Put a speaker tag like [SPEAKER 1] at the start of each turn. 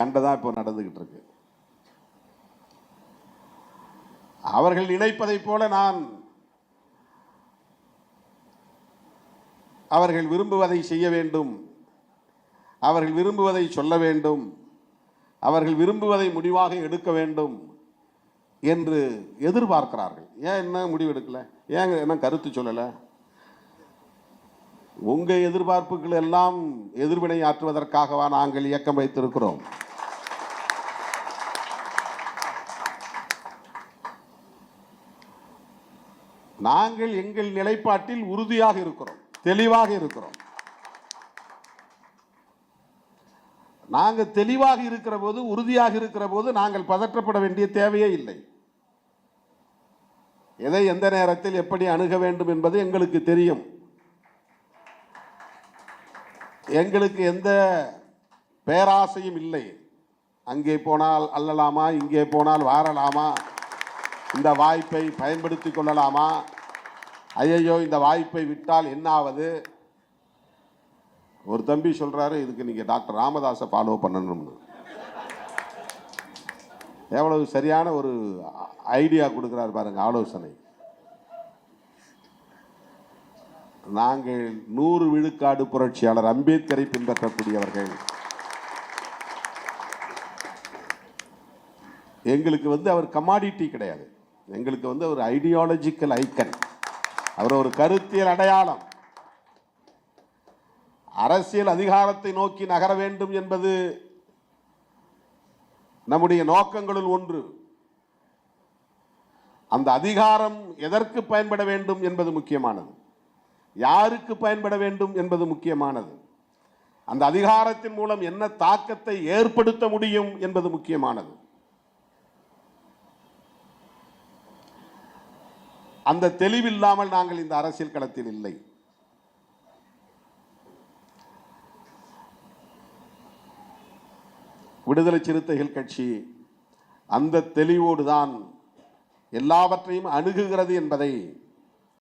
[SPEAKER 1] சண்டை தான் இப்போ நடந்துகிட்டு இருக்கு அவர்கள் நினைப்பதைப் போல நான் அவர்கள் விரும்புவதை செய்ய வேண்டும். அவர்கள் விரும்புவதை சொல்ல வேண்டும். அவர்கள் விரும்புவதை முடிவாக எடுக்க வேண்டும் என்று எதிர்பார்க்கிறார்கள். ஏன் என்ன முடிவு எடுக்கல? ஏன் என்ன கருத்து சொல்லலை? உங்கள் எதிர்பார்ப்புகள் எல்லாம் எதிர்வினை ஆற்றுவதற்காகவா நாங்கள் இயக்கம் வைத்திருக்கிறோம்? நாங்கள் எங்கள் நிலைப்பாட்டில் உறுதியாக இருக்கிறோம் தெளிவாக இருக்கிறோம். நாங்கள் தெளிவாக இருக்கிற போது உறுதியாக இருக்கிற போது நாங்கள் பதற்றப்பட வேண்டிய தேவையே இல்லை. எதை எந்த நேரத்தில் எப்படி அணுக வேண்டும் என்பது எங்களுக்கு தெரியும். எங்களுக்கு எந்த பேராசையும் இல்லை. அங்கே போனால் அல்லலாமா இங்கே போனால் வாரலாமா இந்த வாய்ப்பை பயன்படுத்தி கொள்ளலாமா? ஐயையோ இந்த வாய்ப்பை விட்டால் என்ன ஆவது ஒரு தம்பி சொல்கிறாரு இதுக்கு நீங்கள் டாக்டர் ராமதாஸை ஃபாலோ பண்ணணும்னு. எவ்வளவு சரியான ஒரு ஐடியா கொடுக்குறாரு பாருங்க ஆலோசனை. நாங்கள் நூறு விழுக்காடு புரட்சியாளர் அம்பேத்கரை பின்பற்றக்கூடியவர்கள். எங்களுக்கு வந்து அவர் கமாடிட்டி கிடையாது. எங்களுக்கு வந்து ஒரு ஐடியாலஜிக்கல் ஐக்கன் அவர் ஒரு கருத்தியல் அடையாளம். அரசியல் அதிகாரத்தை நோக்கி நகர வேண்டும் என்பது நம்முடைய நோக்கங்களுள் ஒன்று. அந்த அதிகாரம் எதற்கு பயன்பட வேண்டும் என்பது முக்கியமானது. யாருக்கு பயன்பட வேண்டும் என்பது முக்கியமானது. அந்த அதிகாரத்தின் மூலம் என்ன தாக்கத்தை ஏற்படுத்த முடியும் என்பது முக்கியமானது. அந்த தெளிவில்லாமல் நாங்கள் இந்த அரசியல் களத்தில் இல்லை. விடுதலை சிறுத்தைகள் கட்சி அந்த தெளிவோடு தான் எல்லாவற்றையும் அணுகுகிறது என்பதை